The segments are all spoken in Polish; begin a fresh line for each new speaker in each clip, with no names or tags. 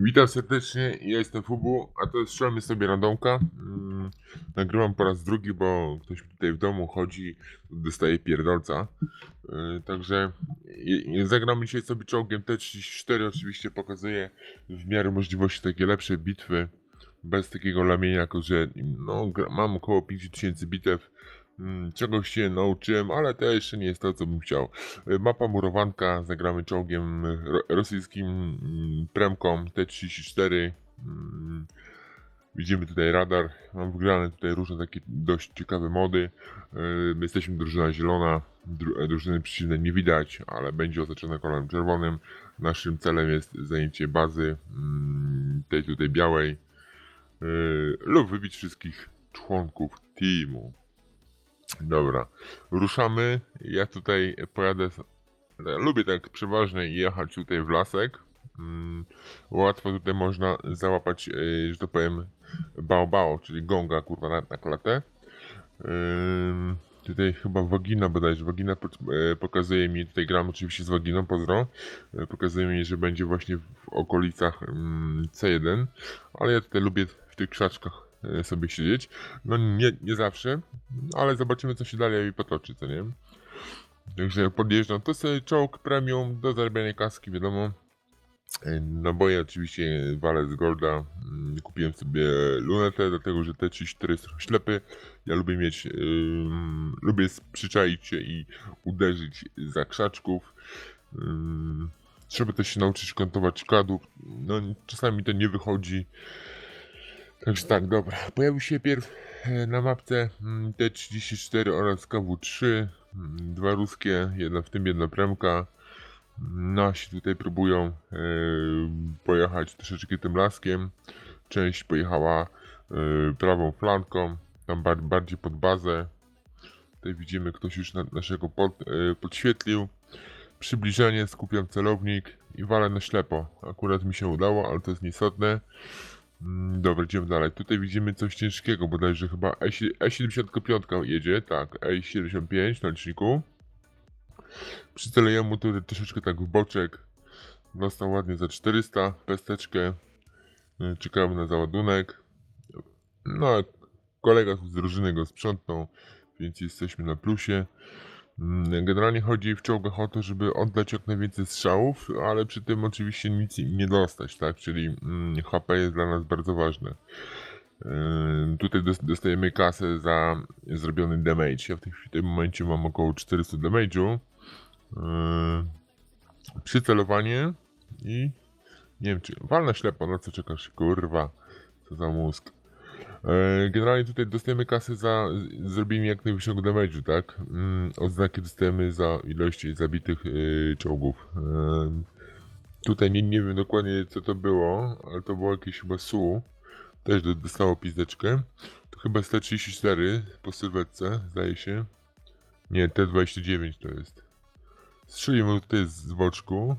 Witam serdecznie, ja jestem Fubu, a to jest Strzelmy sobie randomka. Mm, nagrywam po raz drugi, bo ktoś tutaj w domu chodzi, dostaje pierdolca. Yy, także i zagramy dzisiaj sobie czołgiem T34, oczywiście pokazuję w miarę możliwości takie lepsze bitwy, bez takiego lamienia, jako że no, mam około 5000 bitew. Mm, Czegoś się nauczyłem, ale to jeszcze nie jest to, co bym chciał. Y, Mapa murowanka, zagramy czołgiem ro rosyjskim mm, premką T-34. Mm, Widzimy tutaj radar, mam wgrane tutaj różne takie dość ciekawe mody. Y, My jesteśmy drużyna zielona, dru drużyny przeciwnej nie widać, ale będzie oznaczone kolorem czerwonym. Naszym celem jest zajęcie bazy tej tutaj białej y, lub wybić wszystkich członków teamu. Dobra, ruszamy. Ja tutaj pojadę. ja Lubię tak przeważnie jechać tutaj w lasek. Mm, łatwo tutaj można załapać, yy, że to powiem, bao czyli gonga kurwa na, na klatę. Tutaj chyba wagina bodajże. Wagina e, pokazuje mi, tutaj gram oczywiście z waginą, pozdro. E, pokazuje mi, że będzie właśnie w okolicach mm, C1, ale ja tutaj lubię w tych krzaczkach e, sobie siedzieć. No nie, nie zawsze, ale zobaczymy co się dalej potoczy, co nie? Także podjeżdżam. To sobie czołg premium do zarabiania kaski, wiadomo. E, Naboje oczywiście walę z Golda. Mm, Kupiłem sobie lunetę, dlatego że T34 jest trochę ślepy. Ja lubię mieć, ym, lubię przyczaić się i uderzyć za krzaczków. Ym, trzeba też się nauczyć kantować kadłub. No czasami to nie wychodzi. Także tak, dobra. Pojawił się pierw e, na mapce mm, T34 oraz KW3. mm, Dwa ruskie, jedna w tym jedna premka. Nasi tutaj próbują e, pojechać troszeczkę tym laskiem. Część pojechała e, prawą flanką, tam bar bardziej pod bazę. Tutaj widzimy, ktoś już na naszego pod, podświetlił. Przybliżenie, skupiam celownik i walę na ślepo. Akurat mi się udało, ale to jest nieistotne. Mm, Dobra, idziemy dalej. Tutaj widzimy coś ciężkiego, bodajże chyba E7- E75 jedzie, tak, E75 na liczniku. Przyceluję mu tutaj troszeczkę tak w boczek. Dostał ładnie za 400, pesteczkę. Y, Czekamy na załadunek. No, kolega z drużyny go sprzątnął, więc jesteśmy na plusie. Mm, Generalnie chodzi w czołgach o to, żeby oddać jak najwięcej strzałów, ale przy tym oczywiście nic nie dostać, tak? Czyli mm, HP jest dla nas bardzo ważne. Yy, Tutaj dos- dostajemy kasę za zrobiony damage. Ja w, tej, w tym momencie mam około 400 damage'u. Yy, Przycelowanie i nie wiem czy. Walna ślepo, na co czekasz? Kurwa, co za mózg. Yy, Generalnie tutaj dostajemy kasę za zrobienie jak najwyższego damage'u, tak? Yy, Odznaki dostajemy za ilość zabitych yy, czołgów. Yy, Tutaj nie, nie wiem dokładnie co to było, ale to było jakieś chyba SU. Też do- dostało pizdeczkę. To chyba jest T34 po sylwetce, zdaje się. Nie, T29 to jest. Strzeliłem mu tutaj z boczku.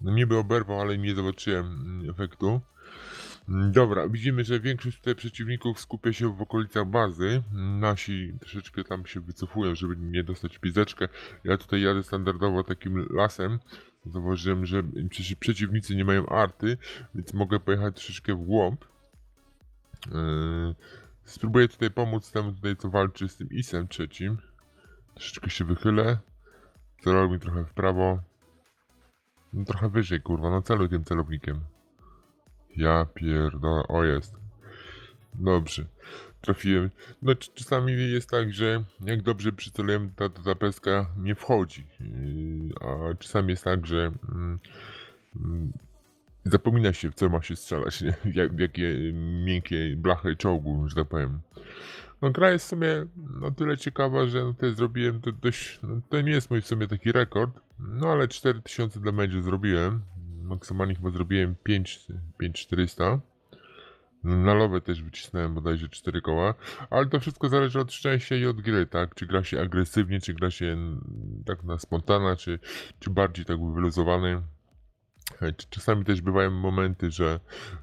No niby oberwał, ale nie zobaczyłem mm, efektu. Dobra, widzimy, że większość tutaj przeciwników skupia się w okolicach bazy. Nasi troszeczkę tam się wycofują, żeby nie dostać pizdeczkę. Ja tutaj jadę standardowo takim lasem. Zauważyłem, że przeciwnicy nie mają arty, więc mogę pojechać troszeczkę w głąb. Yy, spróbuję tutaj pomóc temu tutaj, co walczy z tym ISem trzecim. Troszeczkę się wychylę. Celuj mi trochę w prawo. No trochę wyżej, kurwa, no celuj tym celownikiem. Ja pierdolę, o jest. Dobrze, trafiłem. No czasami jest tak, że jak dobrze przycelujemy, ta, ta, ta nie wchodzi. Yy, a czasami jest tak, że mm, mm, zapomina się w co ma się strzelać, nie? Jak, jakie miękkie blachy czołgu, że tak powiem. No gra jest w sumie no tyle ciekawa, że no, tutaj zrobiłem to dość, no, to nie jest mój w sumie taki rekord, no ale 4000 damage zrobiłem, maksymalnie chyba zrobiłem 5, 5400. Na lowę też wycisnąłem bodajże 4 koła, ale to wszystko zależy od szczęścia i od gry, tak? Czy gra się agresywnie, czy gra się tak na spontana, czy, czy bardziej tak wyluzowany. Czasami też bywają momenty, że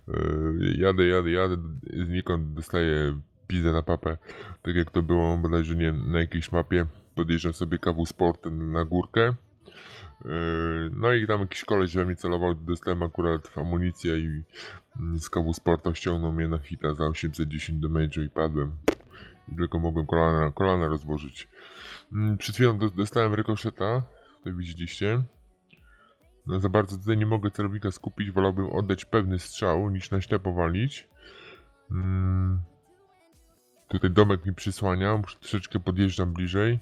yy, jadę, jadę, jadę, znikąd dostaję pizdę na papę, tak jak to było bodajże nie, na jakiejś mapie. Podjeżdżam sobie kawu sportem na górkę, No i tam jakiś koleś we mnie celował, dostałem akurat amunicję i z kawu sporta ściągnął mnie na hita za 810 damage'u i padłem. I tylko mogłem kolana, kolana rozłożyć. Mm, Przed chwilą do- dostałem rykoszeta, tutaj widzieliście. No za bardzo tutaj nie mogę celownika skupić, wolałbym oddać pewny strzał niż na ślepo walić. Mm. Tutaj domek mi przysłania, troszeczkę podjeżdżam bliżej.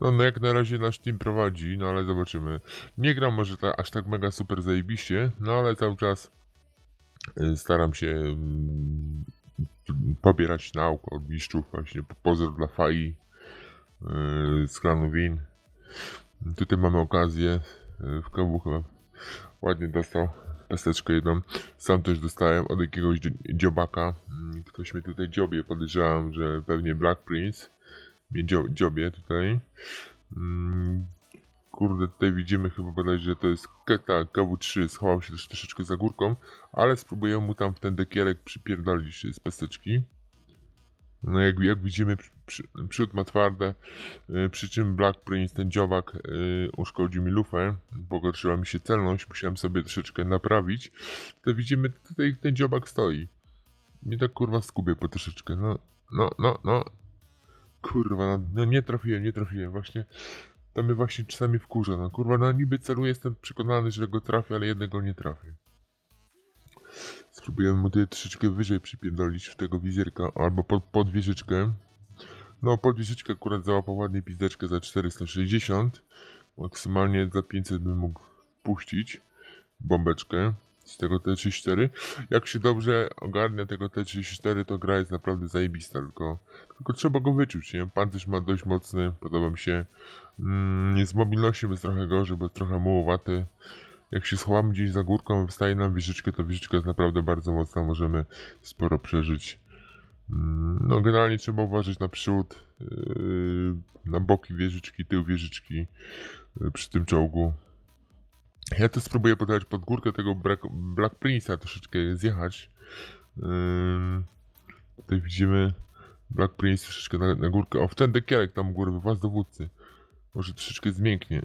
No, no jak na razie nasz team prowadzi, no ale zobaczymy. Nie gram może ta, aż tak mega super zajebiście, no ale cały czas y, staram się mm, pobierać nauk od mistrzów, właśnie po- pozór dla Fai yy, z klanu Win. Tutaj mamy okazję, yy, w KW chyba ładnie dostał pesteczkę jedną. Sam też dostałem od jakiegoś dzi- dziobaka. Mm, Ktoś mnie tutaj dziobie, podejrzewam, że pewnie Black Prince mnie dzio- dziobie tutaj. Mm, Kurde, tutaj widzimy chyba bodajże, że to jest Keta KW3, schował się też troszeczkę za górką, ale spróbuję mu tam w ten dekierek przypierdolić z pesteczki. No jak, jak widzimy, przy, przód ma twarde, y, przy czym Black Prince, ten dziobak, y, uszkodził mi lufę, pogorszyła mi się celność, musiałem sobie troszeczkę naprawić. To widzimy, tutaj ten dziobak stoi. Mnie tak kurwa skubie po troszeczkę, no, no, no, no. Kurwa, no, no nie trafiłem, nie trafiłem, właśnie. To mnie właśnie czasami wkurza, no kurwa, no niby celuję, jestem przekonany, że go trafię, ale jednego nie trafię. Spróbuję mu tutaj troszeczkę wyżej przypierdolić w tego wizjerka, albo pod, pod wieżyczkę. No, pod wieżyczkę akurat załapał ładnie pizdeczkę za 460. Maksymalnie za 500 bym mógł puścić bombeczkę z tego T34. Jak się dobrze ogarnia tego T34, to gra jest naprawdę zajebista, tylko, tylko trzeba go wyczuć, nie? Pancerz ma dość mocny, podoba mi się. Mm, z mobilnością jest trochę gorzej, bo trochę mułowaty. Jak się schowamy gdzieś za górką, wystaje nam wieżyczkę, to wieżyczka jest naprawdę bardzo mocna, możemy sporo przeżyć. Mm, No, generalnie trzeba uważać na przód, yy, na boki wieżyczki, tył wieżyczki yy, przy tym czołgu. Ja to spróbuję podać pod górkę tego Black, Black Prince'a, troszeczkę zjechać. Yy, tutaj widzimy Black Prince troszeczkę na, na górkę. O, w ten dekierek tam u góry, was dowódcy. Może troszeczkę zmięknie.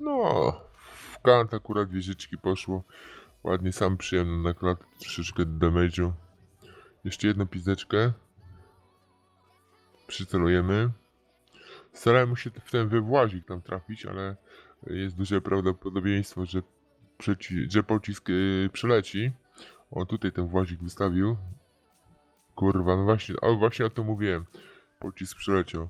No, w kant akurat wieżyczki poszło. Ładnie sam przyjemny nakład, troszeczkę damage'u. Jeszcze jedną pizdeczkę. Przycelujemy. Starałem się w ten wywłazik tam trafić, ale jest duże prawdopodobieństwo, że, przeci- że pocisk yy, przyleci. O, tutaj ten włazik wystawił. Kurwa, no właśnie, o, właśnie o tym mówiłem. Pocisk przyleciał.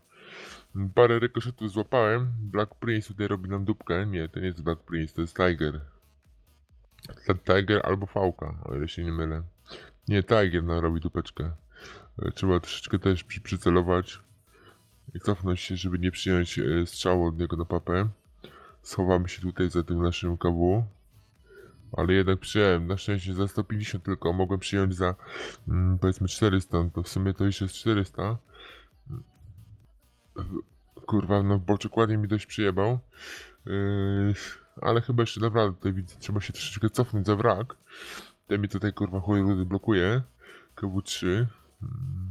Parę rykoszetów złapałem. Black Prince tutaj robi nam dupkę. Nie, to nie jest Black Prince, to jest Tiger. Tiger albo Fałka, o ile się nie mylę. Nie, Tiger nam robi dupeczkę. E, Trzeba troszeczkę też przy, przycelować i cofnąć się, żeby nie przyjąć e, strzału od niego na papę. Schowamy się tutaj za tym naszym KW. Ale jednak przyjąłem, na szczęście za 150 tylko, mogłem przyjąć za mm, powiedzmy 400, no to w sumie to już jest 400. Kurwa, no boczek ładnie mi dość przyjebał. Yy, ale chyba jeszcze naprawdę tutaj widzę, trzeba się troszeczkę cofnąć za wrak. Ten mi tutaj kurwa chuj blokuje. KW3. Mm.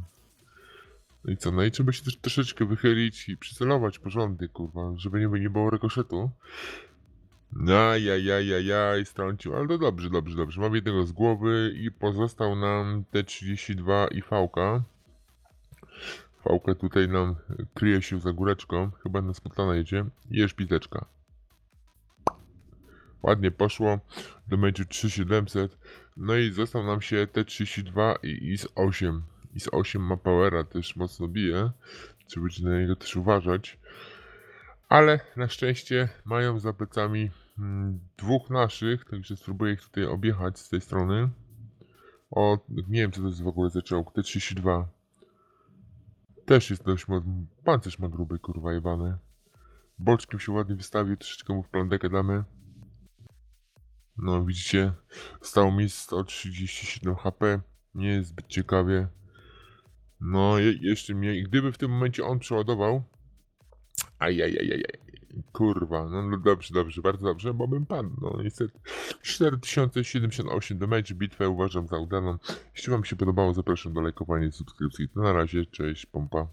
No i co, no i trzeba się też troszeczkę wychylić i przycelować porządnie, kurwa, żeby nie, nie było rekoszetu. Ajajajajaj, strącił, ale to dobrze, dobrze, dobrze. Mam jednego z głowy i pozostał nam T32 i Fałka. Fałka tutaj nam kryje się za góreczką, chyba na spotkana jedzie. I jest piteczka. Ładnie poszło, do meczu 3700. No i został nam się T32 i IS-8. IS-8 ma powera, też mocno bije. Trzeba będzie na niego też uważać. Ale na szczęście mają za plecami mm, dwóch naszych, także spróbuję ich tutaj objechać z tej strony. O, nie wiem co to jest w ogóle za czołg, T32. Też jest dość mocny, pancerz ma gruby, kurwa jebany. Boczkiem się ładnie wystawił, troszeczkę mu w plandekę damy. No widzicie, stało mi 137 HP, nie jest zbyt ciekawie. No je, jeszcze mnie, gdyby w tym momencie on przeładował, Ajajajajaj. Kurwa, no, no dobrze, dobrze, bardzo dobrze, bo bym padł. No niestety 4078 damage, bitwę uważam za udaną. Jeśli wam się podobało, zapraszam do lajkowania i subskrypcji. To na razie, cześć, pompa.